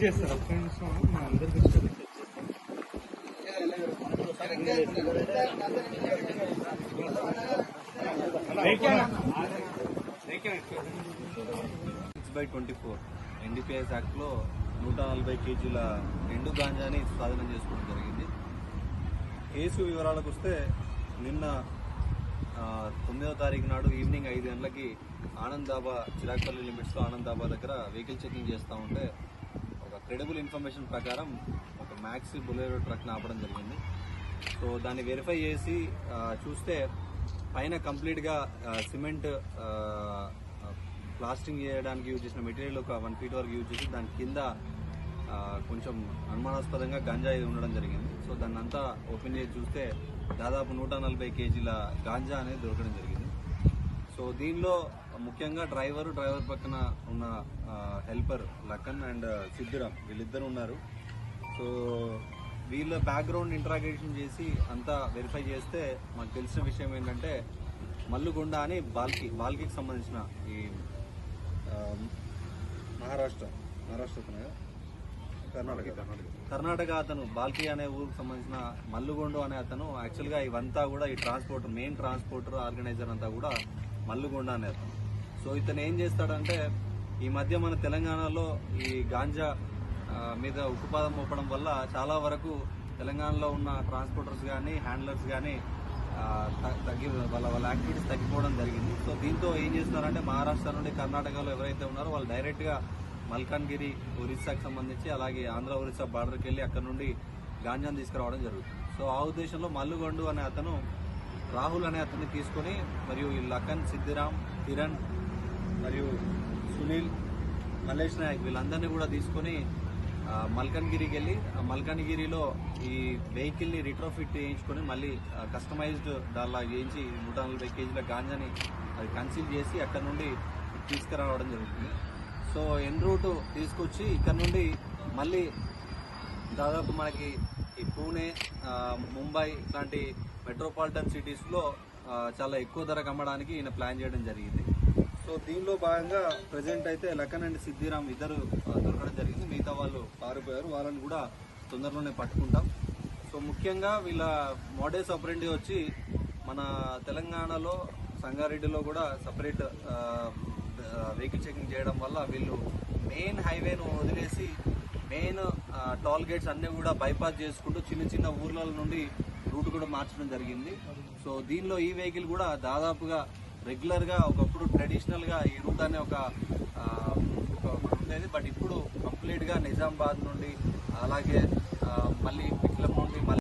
చేస్తారు ఒక్క నిమిషం మా six by twenty four NDPS యాక్ట్లో నూట నలభై కేజీల ఎండు గాంజాని స్వాధీనం చేసుకోవడం జరిగింది. కేసు వివరాలకు వస్తే నిన్న తొమ్మిదవ తారీఖు నాడు ఈవినింగ్ ఐదు గంటలకి ఆనంద్ దాబా చిరాక్పల్లి లిమిట్స్లో ఆనంద్ దాబా దగ్గర వెహికల్ చెకింగ్ చేస్తూ ఉంటే ఒక క్రెడిబుల్ ఇన్ఫర్మేషన్ ప్రకారం ఒక మ్యాక్సీ బులెరో ట్రక్ని ఆపడం జరిగింది. సో దాన్ని వెరిఫై చేసి చూస్తే పైన కంప్లీట్గా సిమెంట్ ప్లాస్టింగ్ చేయడానికి యూజ్ చేసిన మెటీరియల్ ఒక వన్ ఫీట్ వరకు యూజ్ చేసి దాని కింద కొంచెం అనుమానాస్పదంగా గంజాయి ఉండడం జరిగింది. సో దాన్ని అంతా ఓపెన్ చేసి చూస్తే దాదాపు నూట నలభై కేజీల గాంజా అనేది దొరకడం జరిగింది. సో దీనిలో ముఖ్యంగా డ్రైవర్ డ్రైవర్ పక్కన ఉన్న హెల్పర్ లక్కన్ అండ్ సిద్ధిరామ్ వీళ్ళిద్దరు ఉన్నారు. సో వీళ్ళ బ్యాక్గ్రౌండ్ ఇంట్రాగేషన్ చేసి అంతా వెరిఫై చేస్తే మాకు తెలిసిన విషయం ఏంటంటే మల్లుగొండ అని బాల్కి బాల్కి సంబంధించిన ఈ మహారాష్ట్ర మహారాష్ట్ర కర్ణాటక. కర్ణాటక అతను బాల్కి అనే ఊరికి సంబంధించిన మల్లుగొండు అనే అతను యాక్చువల్గా ఇవంతా కూడా ఈ ట్రాన్స్పోర్టర్ మెయిన్ ట్రాన్స్పోర్టర్ ఆర్గనైజర్ అంతా కూడా మల్లుగొండ అనే అతను. సో ఇతను ఏం చేస్తాడంటే ఈ మధ్య మన తెలంగాణలో ఈ గాంజా మీద ఉక్కుపాదం మోపడం వల్ల చాలా వరకు తెలంగాణలో ఉన్న ట్రాన్స్పోర్టర్స్ కానీ హ్యాండ్లర్స్ కానీ తగ్గి వాళ్ళ వాళ్ళ యాక్టివిటీస్ తగ్గిపోవడం జరిగింది. సో దీంతో ఏం చేస్తున్నారంటే మహారాష్ట్ర నుండి కర్ణాటకలో ఎవరైతే ఉన్నారో వాళ్ళు డైరెక్ట్గా మల్కాన్గిరి ఒరిస్సాకు సంబంధించి అలాగే ఆంధ్ర ఒరిస్సా బార్డర్కి వెళ్ళి అక్కడ నుండి గాంజాను తీసుకురావడం జరుగుతుంది. సో ఆ ఉద్దేశంలో మల్లుగొండు అనే అతను రాహుల్ అనే అతన్ని తీసుకొని మరియు ఈ లఖన్ సిద్ధిరామ్ కిరణ్ మరియు సునీల్ మల్లేష్ నాయక్ వీళ్ళందరినీ కూడా తీసుకొని మల్కన్గిరికి వెళ్ళి ఆ మల్కన్గిరిలో ఈ వెహికల్ని రిట్రోఫిట్ చేయించుకొని మళ్ళీ కస్టమైజ్డ్ దానిలా చేయించి నూట నలభై కేజీల గాంజాని అది కన్సీల్ చేసి అక్కడ నుండి తీసుకురావడం జరుగుతుంది. సో ఎన్ రూట్ తీసుకొచ్చి ఇక్కడ నుండి మళ్ళీ దాదాపు మనకి ఈ పూణే ముంబై ఇట్లాంటి మెట్రోపాలిటన్ సిటీస్లో చాలా ఎక్కువ ధరకు అమ్మడానికి ఈయన ప్లాన్ చేయడం జరిగింది. సో దీనిలో భాగంగా ప్రజెంట్ అయితే లఖన్ అండ్ సిద్ధిరామ్ ఇద్దరు దొరకడం జరిగింది. మిగతా వాళ్ళు పారిపోయారు. వాళ్ళని కూడా తొందరలోనే పట్టుకుంటాం. సో ముఖ్యంగా వీళ్ళ మోడేస్ ఆపరెండి వచ్చి మన తెలంగాణలో సంగారెడ్డిలో కూడా సపరేట్ వెహికల్ చెకింగ్ చేయడం వల్ల వీళ్ళు మెయిన్ హైవేను వదిలేసి మెయిన్ టోల్ గేట్స్ అన్నీ కూడా బైపాస్ చేసుకుంటూ చిన్న చిన్న ఊర్ల నుండి రూట్ కూడా మార్చడం జరిగింది. సో దీనిలో ఈ వెహికల్ కూడా దాదాపుగా రెగ్యులర్గా ఒకప్పుడు ట్రెడిషనల్గా ఈ రూట్ అనే ఒక ఉండేది. బట్ ఇప్పుడు కంప్లీట్గా నిజామాబాద్ నుండి అలాగే మళ్ళీ పిట్లం నుండి మళ్ళీ